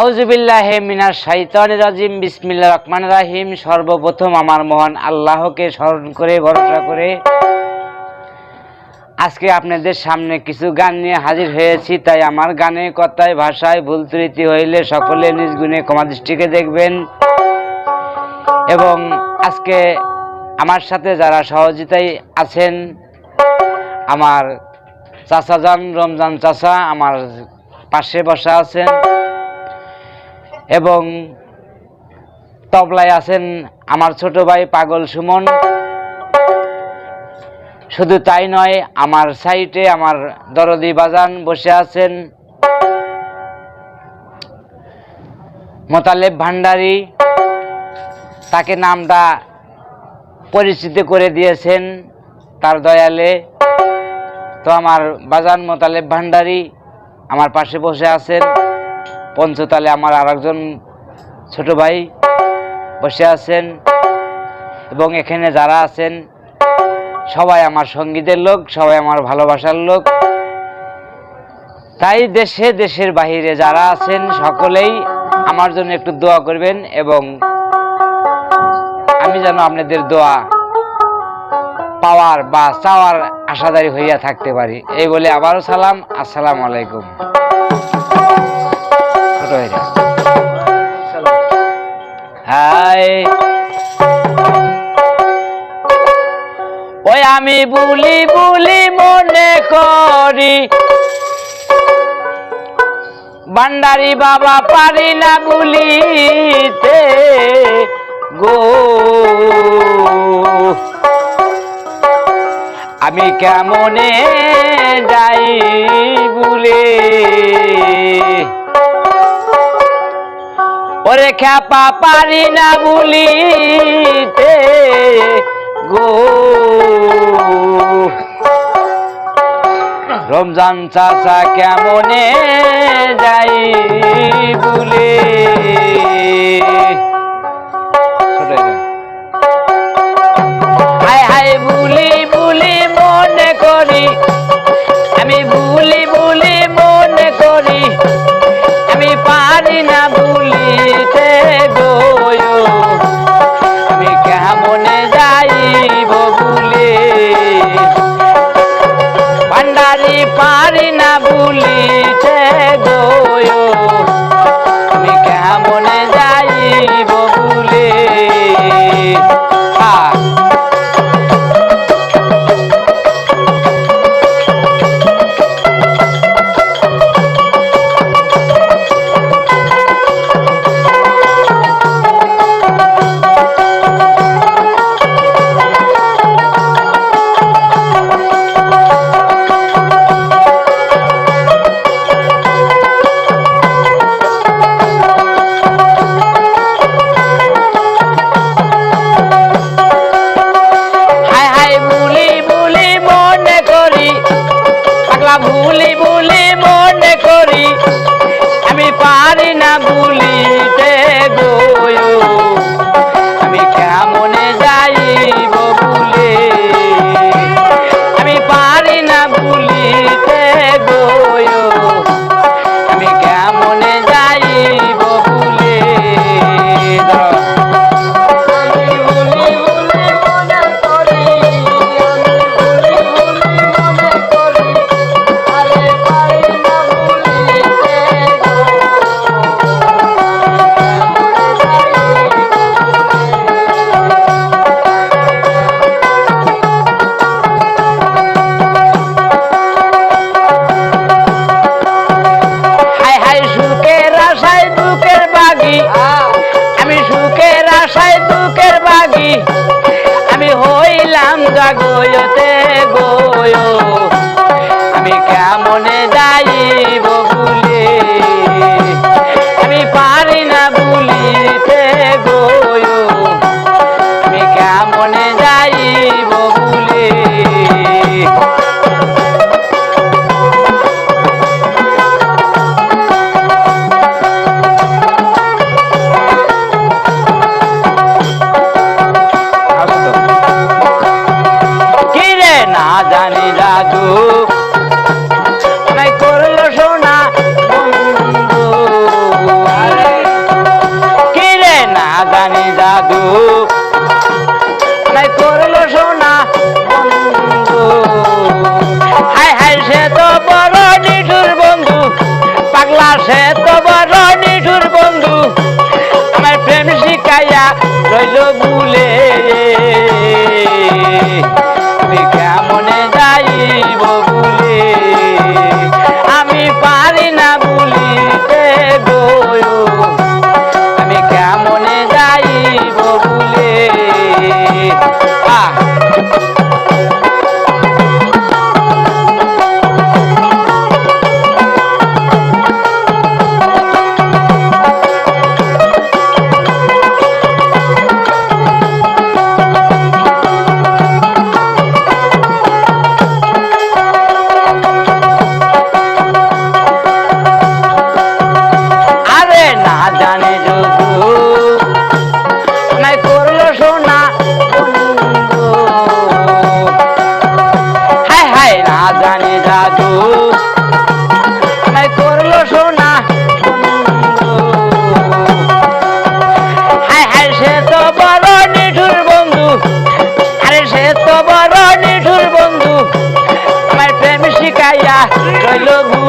আউজুবিল্লাহ মিনার শাইতান রাজিম বিসমিল্লা রহমান রাহিম। সর্বপ্রথম আমার মহান আল্লাহকে স্মরণ করে, ভরসা করে আজকে আপনাদের সামনে কিছু গান নিয়ে হাজির হয়েছি। তাই আমার গানে, কথায়, ভাষায় ভুল ত্রুটি হইলে সকলে নিজ গুণে ক্ষমা দৃষ্টিকে দেখবেন। এবং আজকে আমার সাথে যারা সহযোগিতায় আছেন, আমার চাচা যান রমজান চাচা, আমার পাশে বসা আছেন এবং তবলায় আছেন আমার ছোট ভাই পাগল সুমন। শুধু তাই নয়, আমার সাইটে আমার দরদি বাজান বসে আছেন। মোতালেব ভান্ডারী, তাকে নামটা পরিচিত করে দিয়েছেন তার দয়ালে। তো আমার বাজান মোতালেব ভান্ডারী আমার পাশে বসে আছেন। পঞ্চতালে আমার আরেকজন ছোট ভাই বসে আছেন এবং এখানে যারা আছেন, সবাই আমার সঙ্গীতের লোক, সবাই আমার ভালোবাসার লোক। তাই দেশে, দেশের বাহিরে যারা আছেন, সকলেই আমার জন্য একটু দোয়া করবেন এবং আমি যেন আপনাদের দোয়া পাওয়ার বা চাওয়ার আশাদারি হইয়া থাকতে পারি। এই বলে আবারও সালাম। আসসালামু আলাইকুম। বুলি বুলি মনে করি। ভান্ডারি বাবা পারি না বলিতে গো। আমি কেমনে যাই বলে? ওরে খ্যাপা পারি না বলিতে গো। রমজান চাষা কেমনে যাই বলে? পাগলতে না জানি জাদু ஐயா